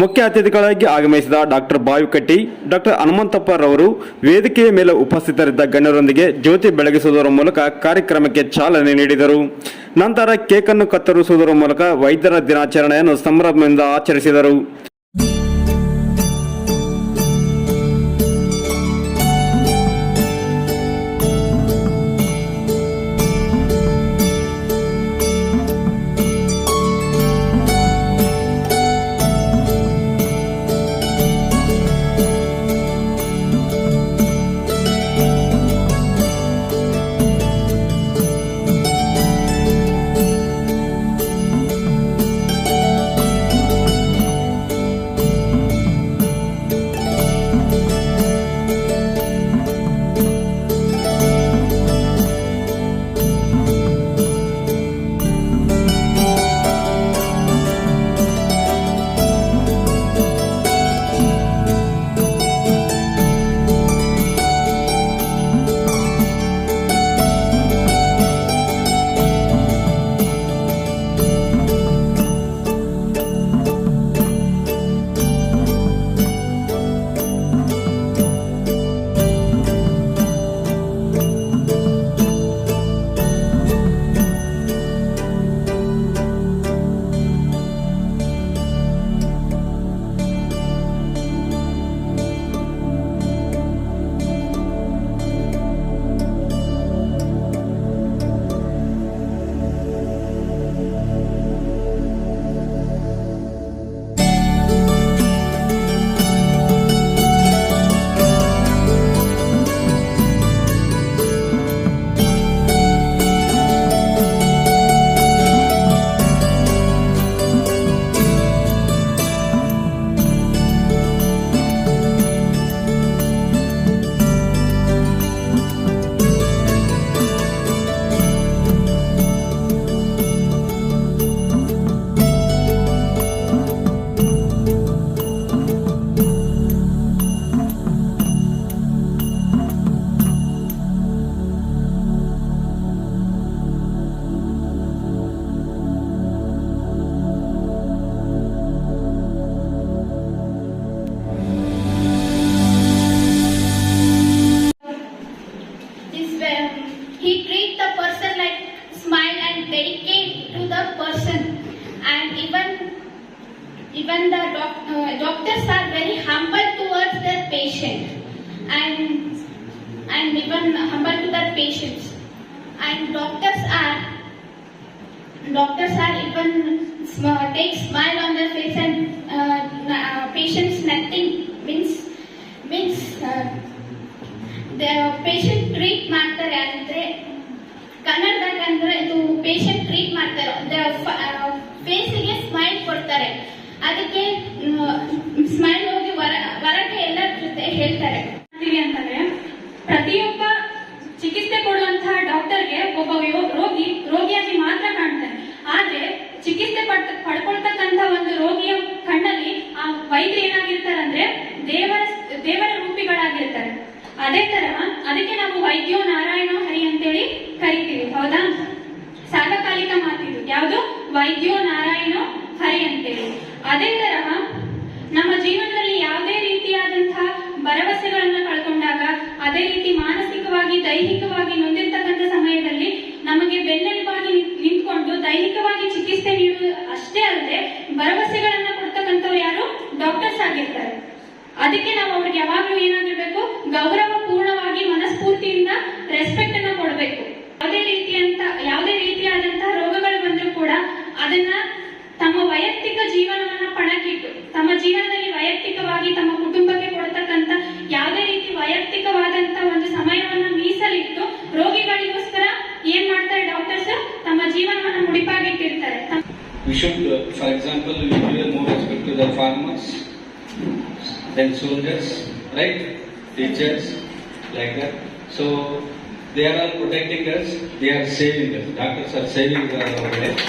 ಮುಖ್ಯ ಅತಿಥಿಗಳಾಗಿ ಆಗಮಿಸಿದ ಡಾಕ್ಟರ್ ಬಾಯುಕಟ್ಟಿ ಡಾಕ್ಟರ್ ಹನುಮಂತಪ್ಪ ರವರು ವೇದಿಕೆಯ ಮೇಲೆ ಉಪಸ್ಥಿತರಿದ್ದ ಗಣ್ಯರೊಂದಿಗೆ ಜ್ಯೋತಿ ಬೆಳಗಿಸುವುದರ ಮೂಲಕ ಕಾರ್ಯಕ್ರಮಕ್ಕೆ ಚಾಲನೆ ನೀಡಿದರು. ನಂತರ ಕೇಕನ್ನು ಕತ್ತರಿಸುವುದರ ಮೂಲಕ ವೈದ್ಯರ ದಿನಾಚರಣೆಯನ್ನು ಸಂಭ್ರಮದಿಂದ ಆಚರಿಸಿದರು. Are even take smile ಪಡ್ ಪಡ್ಕೊಳ್ತಕ್ಕಂತ ಒಂದು ರೋಗಿಯ ಕಣ್ಣಲ್ಲಿ ಆ ವೈದ್ಯ ಏನಾಗಿರ್ತಾರಂದ್ರೆ ದೇವರ ದೇವರ ರೂಪಿಗಳಾಗಿರ್ತಾರೆ. ಅದೇ ತರ ಅದಕ್ಕೆ ನಾವು ವೈದ್ಯೋ ನಾರಾಯಣ ಹರಿ ಅಂತೇಳಿ ಕರಿತೀವಿ, ಹೌದಾ? ಸಾರ್ವಕಾಲಿಕ ಮಾತಿದು ಯಾವುದು? ವೈದ್ಯೋ ನಾರಾಯಣೋ ಹರಿ ಅಂತೇಳಿ. ಅದೇ ತರ ನಮ್ಮ ಜೀವನದಲ್ಲಿ ಯಾವುದೇ ರೀತಿಯಾದಂತಹ ಭರವಸೆಗಳನ್ನ ಕಳ್ಕೊಂಡಾಗ, ಅದೇ ರೀತಿ ಮಾನಸಿಕವಾಗಿ, ದೈಹಿಕವಾಗಿ ನೊಂದಿರ್ತಕ್ಕಂಥ ಸಮಯದಲ್ಲಿ ನಮಗೆ ಬೆನ್ನೆಲುಬಾಗಿ ನಿಂತ್- ನಿಂತ್ಕೊಂಡು ದೈಹಿಕವಾಗಿ ಚಿಕಿತ್ಸೆ ನೀಡುವುದು ಅಷ್ಟೇ ಅಲ್ಲದೆ ಭರವಸೆಗಳನ್ನ ಕೊಡ್ತಕ್ಕಂಥವ್ರು ಯಾರು? ಡಾಕ್ಟರ್ಸ್ ಆಗಿರ್ತಾರೆ. ಅದಕ್ಕೆ ನಾವು ಅವ್ರಿಗೆ ಯಾವಾಗ್ಲೂ ಏನಾಗಿರ್ಬೇಕು ಗೌರವ ಪೂರ್ಣವಾಗಿ ಮನಸ್ಫೂರ್ತಿಯಿಂದ ರೆಸ್ಪೆಕ್ಟ್ ಅನ್ನ ಕೊಡಬೇಕು. ಯಾವುದೇ ರೀತಿಯಂತ ಯಾವುದೇ ರೀತಿಯಾದಂತಹ ರೋಗಗಳು ಬಂದರೂ ಕೂಡ ಅದನ್ನ ತಮ್ಮ ವೈಯಕ್ತಿಕ should, uh, for example, we give more respect to the farmers then soldiers, right? Teachers, like that. So they are all protecting us, they are saving us. Doctors are saving our life.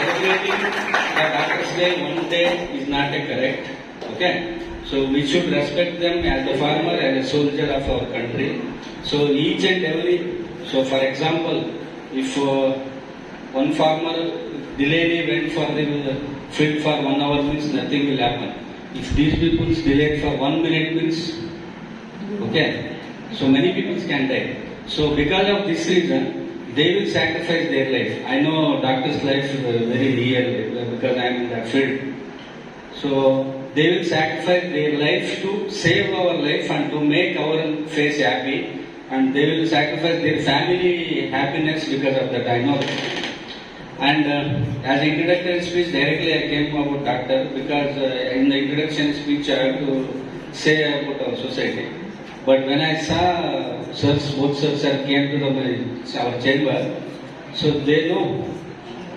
Celebrating the Doctor's Day one day is not a correct, okay? So we should respect them as a farmer, as a soldier of our country. So each and every, so for example, if uh, one farmer delayed went for the field for one hour means nothing will happen. If these people delayed for one minute means, okay, so many people can die. So because of this reason, they will sacrifice their life. I know doctor's life uh, very real because I am in that field. So they will sacrifice their life to save our life and to make our face happy. And they will sacrifice their family happiness because of that. I know. And uh, as introductory speech, directly I came about doctor because uh, in the introduction speech I have to say about our society. But when I saw uh, sirs, both sirs sir came to the, our chamber, so they know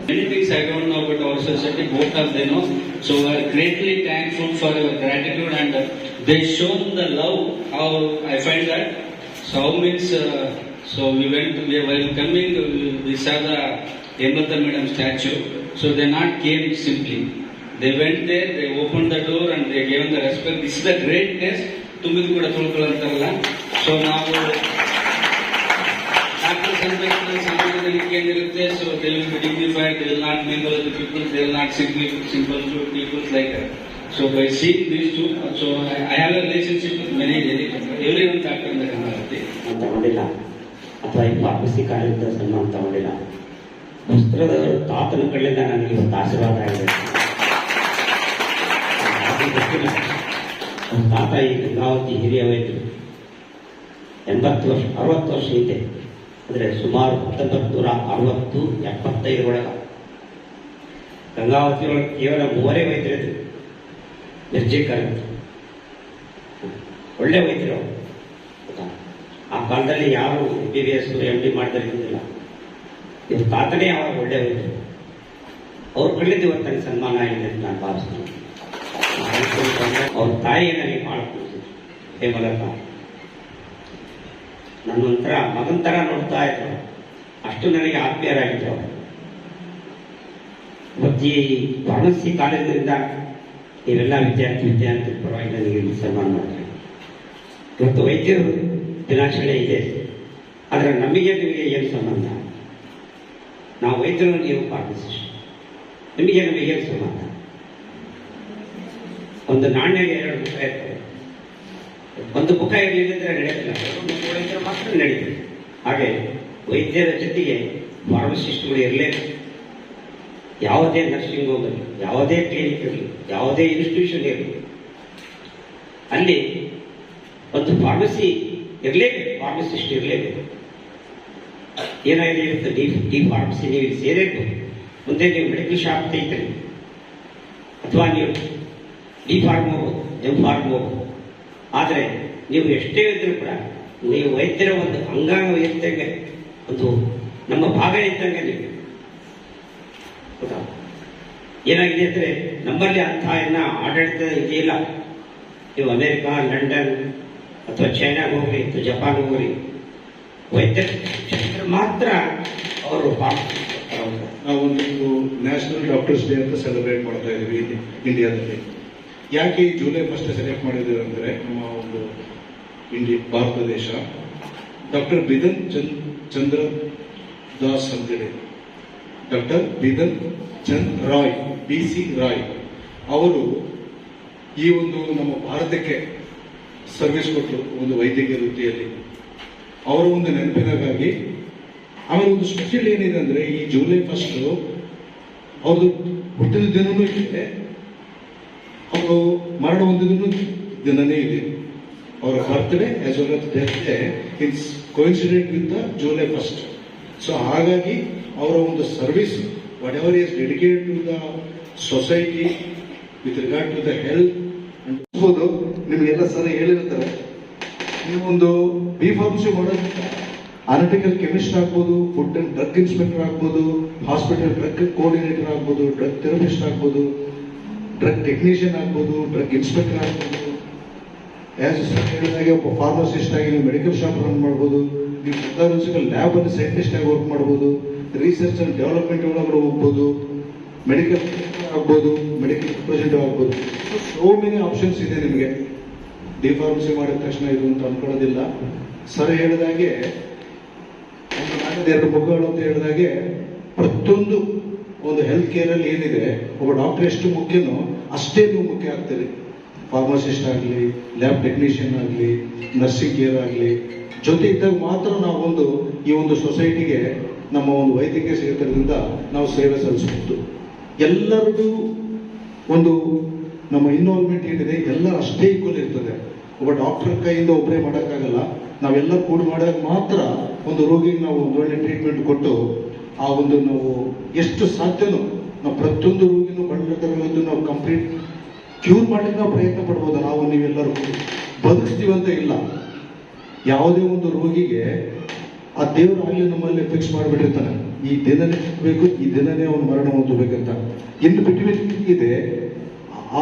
Many things I don't know about our society, both of them know. So we are greatly thankful for your gratitude and uh, they shown the love, how I find that. So means, uh, so we went, we while coming, we- we saw the Hemata Madam statue. So they not came simply. They went there, they opened the door and they gave the respect. This is the greatness. ತುಂಬಿದ ಕೂಡ ತುಳ್ಕೊಳ್ಳಂತಾರಲ್ಲ so ನಾವು doctor ಸಂರಕ್ಷಣೆ ಸಮಾಜದಲ್ಲಿ ಏನಿರುತ್ತೆ so they will be dignified they will not mingle with people they will not simple simple to peoples like so by seeing these to so I have a relationship with many every one doctor ಅಂತ ಕನ್ನಡತಿ ನಾನು ತಗೊಂಡಿಲ್ಲ ಅಥವಾ ಈ pharmacy ಕಾಲೇಜಿಂದ ಸನ್ಮಾನ ತಗೊಂಡಿಲ್ಲ ವಸ್ತ್ರದ ತಾತನ ಕಡೆಯಿಂದ ನನಗೆ ಇವತ್ತು ಆಶೀರ್ವಾದ ಆಗಿದೆ. ನಮ್ಮ ತಾತ ಈ ಗಂಗಾವತಿ ಹಿರಿಯ ವೈದ್ಯರು ಎಂಬತ್ತು ವರ್ಷ, ಅರವತ್ತು ವರ್ಷ ಇದೆ. ಅಂದರೆ ಸುಮಾರು ಹತ್ತೊಂಬತ್ತು ನೂರ ಅರವತ್ತು ಎಪ್ಪತ್ತೈದರೊಳಗೆ ಗಂಗಾವತಿಯೊಳಗೆ ಕೇವಲ ಮೂವರೇ ವೈದ್ಯರಿದ್ರು ನಿರ್ಜೀಕರ ಒಳ್ಳೆ ವೈದ್ಯರು ಆ ಕಾಲದಲ್ಲಿ ಯಾರು B B S M D ಮಾಡಿದಿಲ್ಲ ಇವ್ರ ತಾತನೇ ಅವರ ಒಳ್ಳೆಯವರು ಅವ್ರು ಕಳೆದ ಇವತ್ತಿನ ಸನ್ಮಾನ ಇದೆ ಅಂತ ನಾನು ಭಾವಿಸ್ತೀನಿ. ಅವ್ರ ತಾಯಿ ನನಗೆ ಭಾಳ ಪ್ರೀತಿಸಿದ್ರು. ಹೇಮಲತ ನನ್ನ ಒಂಥರ ಮಗನ ಥರ ನೋಡ್ತಾ ಇದ್ರು. ಅಷ್ಟು ನನಗೆ ಆತ್ಮೀಯರಾಗಿದ್ರು ಅವರು. ಇವತ್ತು ಈ ಫಾರ್ಮಸಿ ಕಾಲೇಜಿನಿಂದ ನೀವೆಲ್ಲ ವಿದ್ಯಾರ್ಥಿ ವಿದ್ಯಾರ್ಥಿ ಪರವಾಗಿ ನನಗೆ ಸನ್ಮಾನ ಮಾಡ್ತಾರೆ. ಇವತ್ತು ವೈದ್ಯರು ದಿನಾಚರಣೆ ಇದೆ. ಆದರೆ ನಮಗೆ ನಿಮಗೆ ಏನು ಸಂಬಂಧ? ನಾವು ವೈದ್ಯರು ನೀವು ಪಾಠಿಸಿ ನಿಮಗೆ ನಮಗೆ ಸಂಬಂಧ ಒಂದು ನಾಣ್ಯ ಎರಡು ಮುಖ ಇರ್ತದೆ. ಒಂದು ಮುಖ ಇರಲಿಲ್ಲದ್ರೆ ನಡೆಯೋದಿಲ್ಲ ವೈದ್ಯರು ಮಾತ್ರ ನಡೀತದೆ. ಹಾಗೆ ವೈದ್ಯರ ಜೊತೆಗೆ ಫಾರ್ಮಸಿಸ್ಟ್ಗಳು ಇರಲೇಬೇಕು. ಯಾವುದೇ ನರ್ಸಿಂಗ್ ಹೋಗಲಿ, ಯಾವುದೇ ಕ್ಲಿನಿಕ್ ಇರಲಿ, ಯಾವುದೇ ಇನ್ಸ್ಟಿಟ್ಯೂಷನ್ ಇರಲಿ, ಅಲ್ಲಿ ಒಂದು ಫಾರ್ಮಸಿ ಇರಲೇಬೇಕು ಫಾರ್ಮಸಿಸ್ಟ್ ಇರಲೇಬೇಕು. ಏನಾಗಿದೆ ಇವತ್ತು ಡಿ ಡಿ ಫಾರ್ಮಸಿ ನೀವು ಸೇರಬೇಕು ಮುಂದೆ ನೀವು ಮೆಡಿಕಲ್ ಶಾಪ್ ತೆಗಿತೀರಿ ಅಥವಾ ನೀವು ಡಿ ಫಾರ್ಮ್ ಹೋಗ್ಬೋದು ಎಂ ಫಾರ್ಮ್ ಹೋಗ್ಬೋದು ಆದರೆ ನೀವು ಎಷ್ಟೇ ಇದ್ರೂ ಕೂಡ ನೀವು ವೈದ್ಯರ ಒಂದು ಅಂಗಾಂಗ ಇದ್ದಂಗೆ, ಒಂದು ನಮ್ಮ ಭಾಗ ಇದ್ದಂಗೆ ನೀವು. ಗೊತ್ತಾ ಏನಾಗಿದೆ ಅಂದರೆ ನಮ್ಮಲ್ಲಿ ಅಂತಹ ಎಲ್ಲ ಆಡಳಿತ ಇದೆಯಿಲ್ಲ ನೀವು ಅಮೇರಿಕಾ, ಲಂಡನ್ ಅಥವಾ ಚೈನಾಗೆ ಹೋಗ್ರಿ, ಅಥವಾ ಜಪಾನ್ಗೆ ಹೋಗ್ರಿ. ವೈದ್ಯರ ಮಾತ್ರ ಅವರು ನಾವು ನಾವೊಂದು ನ್ಯಾಷನಲ್ ಡಾಕ್ಟರ್ಸ್ ಡೇ ಅಂತ ಸೆಲೆಬ್ರೇಟ್ ಮಾಡ್ತಾ ಇದ್ದೀವಿ ಇಲ್ಲಿ ಇಂಡಿಯಾದಲ್ಲಿ ಯಾಕೆ ಜುಲೈ ಫಸ್ಟ್ ಸೆಲೆಕ್ಟ್ ಮಾಡಿದ್ದೀವಿ ಅಂದರೆ ನಮ್ಮ ಒಂದು ಇಂಡಿ ಭಾರತ ದೇಶ. ಡಾಕ್ಟರ್ ಬಿದನ್ ಚಂದ್, ಚಂದ್ರ ದಾಸ್ ಅಂತೇಳಿ. Doctor Bidhan Chand Roy B C Roy. ಅವರು ಈ ಒಂದು ನಮ್ಮ ಭಾರತಕ್ಕೆ ಸರ್ವಿಸ್ ಕೊಟ್ಟರು ಒಂದು ವೈದ್ಯಕೀಯ ವೃತ್ತಿಯಲ್ಲಿ. ಅವರ ಒಂದು ನೆನಪಿನಗಾಗಿ ಆಮೇಲೆ ಒಂದು ಸ್ಪೆಷಲ್ ಏನಿದೆ ಅಂದ್ರೆ ಈ ಜೂಲೈ ಫಸ್ಟ್ ಅವ್ರದ್ದು ಹುಟ್ಟಿದ ದಿನನೂ ಇದೆ. ಅವರು ಮರಣ ಹೊಂದಿದ ದಿನನೇ ಇದೆ. ಅವರ birthday as well as death day it's coincident with the July first so ಹಾಗಾಗಿ ಅವರ ಒಂದು service whatever is dedicated to the society with regard to the health ಅನ್ಬೋದು ನಿಮಗೆಲ್ಲ ಸರ್ ಹೇಳಿರ್ತಾರೆ. ನೀವೊಂದು ಬಿ ಫಾರ್ಮಸಿ ಮಾಡೋದು ಅನಟಿಕಲ್ ಕೆಮಿಸ್ಟ್ ಆಗ್ಬೋದು ಫುಡ್ ಅಂಡ್ ಡ್ರಗ್ ಇನ್ಸ್ಪೆಕ್ಟರ್ ಆಗ್ಬೋದು ಹಾಸ್ಪಿಟಲ್ ಡ್ರಗ್ ಕೋಆರ್ಡಿನೇಟರ್ ಆಗ್ಬೋದು ಡ್ರಗ್ ಥೆರಪಿಸ್ಟ್ ಆಗ್ಬೋದು ಡ್ರಗ್ ಟೆಕ್ನಿಷಿಯನ್ ಆಗ್ಬೋದು ಡ್ರಗ್ ಇನ್ಸ್ಪೆಕ್ಟರ್ ಆಗ್ಬೋದು. ಆಸ್ ಹೇಳಿದಾಗೆ ಒಬ್ಬ ಫಾರ್ಮಸಿಸ್ಟ್ ಆಗಿ ನೀವು ಮೆಡಿಕಲ್ ಶಾಪ್ ರನ್ ಮಾಡ್ಬೋದು, ನೀವು ಮೆಥಾಲಜಿಕಲ್ ಲ್ಯಾಬ್ ಅಲ್ಲಿ ಸೈಂಟಿಸ್ಟ್ ಆಗಿ ವರ್ಕ್ ಮಾಡ್ಬೋದು ರಿಸರ್ಚ್ ಅಂಡ್ ಡೆವಲಪ್ಮೆಂಟ್ ಒಳಗಡೆ ಹೋಗ್ಬೋದು ಮೆಡಿಕಲ್ ಆಗ್ಬೋದು ಮೆಡಿಕಲ್ ರಿಪ್ರೆಸೆಂಟಿವ್ ಆಗ್ಬೋದು. ಸೋ ಮೆನಿ ಆಪ್ಷನ್ಸ್ ಇದೆ ನಿಮಗೆ. ಡಿ ಫಾರ್ಮಸಿ ಮಾಡಿದ ತಕ್ಷಣ ಇದು ಅಂತ ಅನ್ಕೊಳ್ಳೋದಿಲ್ಲ. ಸರ್ ಹೇಳಿದಾಗೆ ನಾಣ್ಯದ ಎರಡು ಮಗುಗಳು ಅಂತ ಹೇಳಿದಾಗೆ ಪ್ರತಿಯೊಂದು ಒಂದು ಹೆಲ್ತ್ ಕೇರ್ ಅಲ್ಲಿ ಏನಿದೆ, ಒಬ್ಬ ಡಾಕ್ಟರ್ ಎಷ್ಟು ಮುಖ್ಯನೋ ಅಷ್ಟೇ ನೀವು ಮುಖ್ಯ ಆಗ್ತೀರಿ. ಫಾರ್ಮಸಿಸ್ಟ್ ಆಗಲಿ ಲ್ಯಾಬ್ ಟೆಕ್ನಿಷಿಯನ್ ಆಗಲಿ ನರ್ಸಿಂಗ್ ಕೇರ್ ಆಗಲಿ, ಜೊತೆ ಇದ್ದಾಗ ಮಾತ್ರ ನಾವೊಂದು ಈ ಒಂದು ಸೊಸೈಟಿಗೆ ನಮ್ಮ ಒಂದು ವೈದ್ಯಕೀಯ ಕ್ಷೇತ್ರದಿಂದ ನಾವು ಸೇವೆ ಸಲ್ಲಿಸಬಹುದು. ಎಲ್ಲರದು ಒಂದು ನಮ್ಮ ಇನ್ವಾಲ್ವ್ಮೆಂಟ್ ಏನಿದೆ, ಎಲ್ಲ ಅಷ್ಟೇ ಈಕ್ವಲ್ ಇರ್ತದೆ. ಒಬ್ಬ ಡಾಕ್ಟರ್ ಕೈಯಿಂದ ಒಬ್ಬರೇ ಮಾಡೋಕ್ಕಾಗಲ್ಲ, ನಾವೆಲ್ಲ ಕೂಡ ಮಾಡಿದಾಗ ಮಾತ್ರ ಒಂದು ರೋಗಿಗೆ ನಾವು ಒಂದು ಒಳ್ಳೆ ಟ್ರೀಟ್ಮೆಂಟ್ ಕೊಟ್ಟು ಆ ಒಂದು ನಾವು ಎಷ್ಟು ಸಾಧ್ಯನೋ ನಾವು ಪ್ರತಿಯೊಂದು ರೋಗಿನೂ ಬಂದಿರ್ತಕ್ಕಂಥದ್ದು ನಾವು ಕಂಪ್ಲೀಟ್ ಕ್ಯೂರ್ ಮಾಡಲಿಕ್ಕೆ ನಾವು ಪ್ರಯತ್ನ ಪಡ್ಬೋದು. ನಾವು ನೀವೆಲ್ಲರೂ ಬದುಕ್ತೀವಿ ಅಂತ ಇಲ್ಲ. ಯಾವುದೇ ಒಂದು ರೋಗಿಗೆ ಆ ದೇವರ ಅಲ್ಲಿ ನಮ್ಮಲ್ಲಿ ಫಿಕ್ಸ್ ಮಾಡಿಬಿಟ್ಟಿರ್ತಾನೆ. ಈ ದಿನನೇ ಬೇಕು ಈ ದಿನನೇ ಅವನು ಮರಣ ಹೊಂದಬೇಕಂತ. ಇನ್ನು ಬಿಟ್ವೀನ್ ಇದೆ ಆ,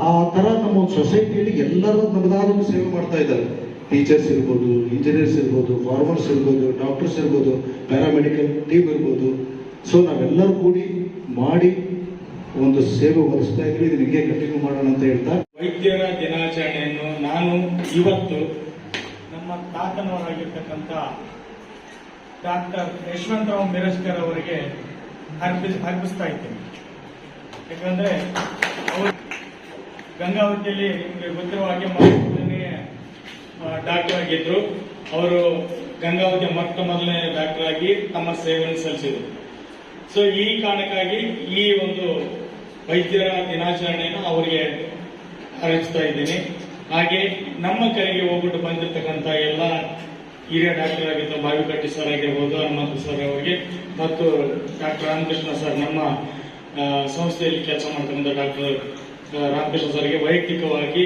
ಆ- ಥರ ನಮ್ಮ ಒಂದು ಸೊಸೈಟಿಯಲ್ಲಿ ಎಲ್ಲರೂ ನಮ್ಮದಾದ ಸೇವೆ ಮಾಡ್ತಾ ಇದ್ದಾರೆ. ಟೀಚರ್ಸ್ ಇರ್ಬೋದು ಇಂಜಿನಿಯರ್ಸ್ ಇರ್ಬೋದು ಫಾರ್ಮರ್ಸ್ ಇರ್ಬೋದು ಡಾಕ್ಟರ್ಸ್ ಇರ್ಬೋದು ಪ್ಯಾರಾಮೆಡಿಕಲ್ ಟೀಮ್ ಇರ್ಬೋದು. ಸೊ ನಾವೆಲ್ಲರೂ ಕೂಡಿ ಮಾಡಿ ಒಂದು ಸೇವೆ ಒದಗಿಸ್ತಾ ಇದ್ವಿ ಇದು ಹಿಂಗೆ ಕಂಟಿನ್ಯೂ ಮಾಡೋಣ ಅಂತ ಹೇಳ್ತಾ. ವೈದ್ಯರ ದಿನಾಚರಣೆಯನ್ನು ನಾನು ಇವತ್ತು ನಮ್ಮ ತಾತನವರಾಗಿರ್ತಕ್ಕಂಥ ಡಾಕ್ಟರ್ ಯಶವಂತರಾವ್ ಮಿರಜ್ಕರ್ ಅವರಿಗೆ ಅರ್ಪಿಸ್, ಅರ್ಪಿಸ್ತಾ ಇದ್ದೇನೆ. ಯಾಕಂದ್ರೆ ಅವರು ಗಂಗಾವತಿಯಲ್ಲಿ ನಿಮಗೆ ಗೊತ್ತಿರುವ ಹಾಗೆ ಡಾಕ್ಟರ್ ಆಗಿದ್ರು. ಅವರು ಗಂಗಾವತಿ ಮೊಟ್ಟ ಮೊದಲನೇ ಡಾಕ್ಟರ್ ಆಗಿ ತಮ್ಮ ಸೇವೆಯನ್ನು ಸಲ್ಲಿಸಿದರು. ಸೊ ಈ ಕಾರಣಕ್ಕಾಗಿ ಈ ಒಂದು ವೈದ್ಯರ ದಿನಾಚರಣೆಯನ್ನು ಅವರಿಗೆ ಆರಂಭಿಸ್ತಾ ಇದ್ದೀನಿ. ಹಾಗೆ ನಮ್ಮ ಕರೆಗೆ ಹೋಗ್ಬಿಟ್ಟು ಬಂದಿರತಕ್ಕಂಥ ಎಲ್ಲ ಹಿರಿಯ ಡಾಕ್ಟರ್ ಆಗಿದ್ದ ಬಾವಿಕಟ್ಟಿ ಸರ್ ಆಗಿರ್ಬೋದು, ಹನುಮಂತ ಸರ್ ಅವರಿಗೆ, ಮತ್ತು ಡಾಕ್ಟರ್ ರಾಮಕೃಷ್ಣ ಸರ್ ನಮ್ಮ ಸಂಸ್ಥೆಯಲ್ಲಿ ಕೆಲಸ ಮಾಡ್ತಕ್ಕಂಥ ಡಾಕ್ಟರ್ ರಾಮಕೃಷ್ಣ ಸರ್ಗೆ ವೈಯಕ್ತಿಕವಾಗಿ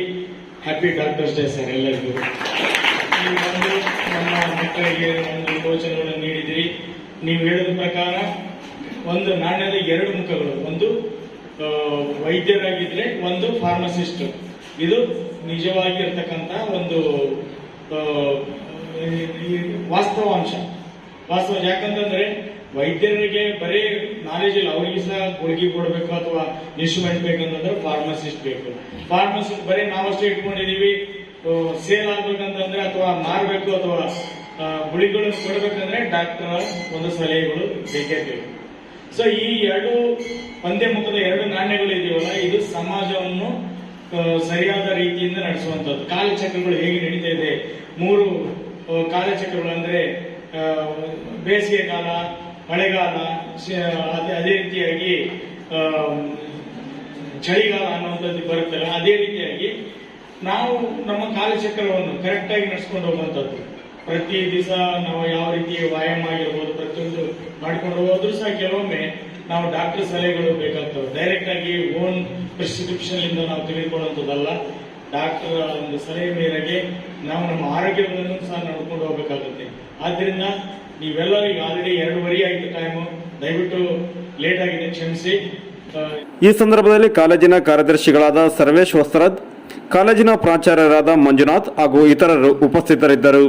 ಹ್ಯಾಪಿ ಡಾಕ್ಟರ್ಸ್ ಡೇ ಸರ್ ಎಲ್ಲರಿಗೂ. ಈ ಒಂದು ನಮ್ಮ ಮಕ್ಕಳಿಗೆ ಒಂದು ಯೋಚನೆಗಳನ್ನು ನೀಡಿದಿರಿ ನೀವು ಹೇಳಿದ ಪ್ರಕಾರ ಒಂದು ನಾಣ್ಯದ ಎರಡು ಮುಖಗಳು, ಒಂದು ವೈದ್ಯರಾಗಿದ್ರೆ ಒಂದು ಫಾರ್ಮಸಿಸ್ಟ್. ಇದು ನಿಜವಾಗಿರ್ತಕ್ಕಂಥ ಒಂದು ವಾಸ್ತವಾಂಶ. ವಾಸ್ತವ ಯಾಕಂತಂದ್ರೆ ವೈದ್ಯರಿಗೆ ಬರೀ ನಾಲೆಜ್ ಇಲ್ಲ. ಅವ್ರಿಗೆ ಸಹ ಗುಳಿಗೆ ಕೊಡಬೇಕು ಅಥವಾ ಇನ್ಸ್ಟ್ರೂಮೆಂಟ್ ಬೇಕಂತಂದ್ರೆ ಫಾರ್ಮಸಿಸ್ಟ್ ಬೇಕು. ಫಾರ್ಮಸಿಸ್ಟ್ ಬರೀ ನಾವಷ್ಟೇ ಇಟ್ಕೊಂಡಿದೀವಿ. ಸೇಲ್ ಆಗ್ಬೇಕಂತಂದ್ರೆ ಅಥವಾ ಮಾರಬೇಕು ಅಥವಾ ಗುಳಿಗಳು ಕೊಡಬೇಕಂದ್ರೆ ಡಾಕ್ಟರ್ ಒಂದು ಸಲಹೆಗಳು ಬೇಕೇ ಬೇಕು. ಸೊ ಈ ಎರಡು ಒಂದೇ ಮುಖದ ಎರಡು ನಾಣ್ಯಗಳು ಇದೆಯಲ್ಲ, ಇದು ಸಮಾಜವನ್ನು ಸರಿಯಾದ ರೀತಿಯಿಂದ ನಡೆಸುವಂತದ್ದು ಕಾಲಚಕ್ರಗಳು ಹೇಗೆ ನಡೀತಾ ಇದೆ? ಮೂರು ಕಾಲಚಕ್ರಗಳು ಅಂದ್ರೆ ಬೇಸಿಗೆ ಕಾಲ ಮಳೆಗಾಲ ಅದೇ ರೀತಿಯಾಗಿ ಚಳಿಗಾಲ ಅನ್ನುವಂಥದ್ದು ಬರುತ್ತಲ್ಲ, ಅದೇ ರೀತಿಯಾಗಿ ನಾವು ನಮ್ಮ ಕಾಲಚಕ್ರವನ್ನು ಕರೆಕ್ಟ್ ಆಗಿ ನಡೆಸ್ಕೊಂಡು ಹೋಗುವಂಥದ್ದು. ಪ್ರತಿ ದಿವಸ ನಾವು ಯಾವ ರೀತಿ ವ್ಯಾಯಾಮ ಆಗಿರ್ಬೋದು, ಪ್ರತಿಯೊಂದು ಮಾಡ್ಕೊಂಡು ಹೋದ್ರೂ ಸಹ ಕೆಲವೊಮ್ಮೆ ನಾವು ಡಾಕ್ಟರ್ ಸಲಹೆಗಳು ಬೇಕಾಗ್ತವೆ. ಡೈರೆಕ್ಟ್ ಆಗಿ ಓನ್ ಪ್ರಿಸ್ಕ್ರಿಪ್ಷನ್ ಇಂದ ನಾವು ತೆಗೆದುಕೊಳ್ಳುವಂಥದ್ದಲ್ಲ ಡಾಕ್ಟರ್ ಒಂದು ಸಲಹೆ ಮೇರೆಗೆ ನಾವು ನಮ್ಮ ಆರೋಗ್ಯವನ್ನು ಸಹ ನೋಡ್ಕೊಂಡು ಹೋಗಬೇಕಾಗುತ್ತೆ. ಆದ್ರಿಂದ ನೀವೆಲ್ಲರೂ ಈಗ ಆಲ್ರೆಡಿ ಎರಡೂವರೆ ಆಯ್ತು ಟೈಮು ದಯವಿಟ್ಟು ಲೇಟ್ ಆಗಿದೆ, ಕ್ಷಮಿಸಿ. ಈ ಸಂದರ್ಭದಲ್ಲಿ ಕಾಲೇಜಿನ ಕಾರ್ಯದರ್ಶಿಗಳಾದ ಸರ್ವೇಶ್ ವಸ್ತ್ರದ್, ಕಾಲೇಜಿನ ಪ್ರಾಚಾರ್ಯರಾದ ಮಂಜುನಾಥ್ ಹಾಗೂ ಇತರರು ಉಪಸ್ಥಿತರಿದ್ದರು.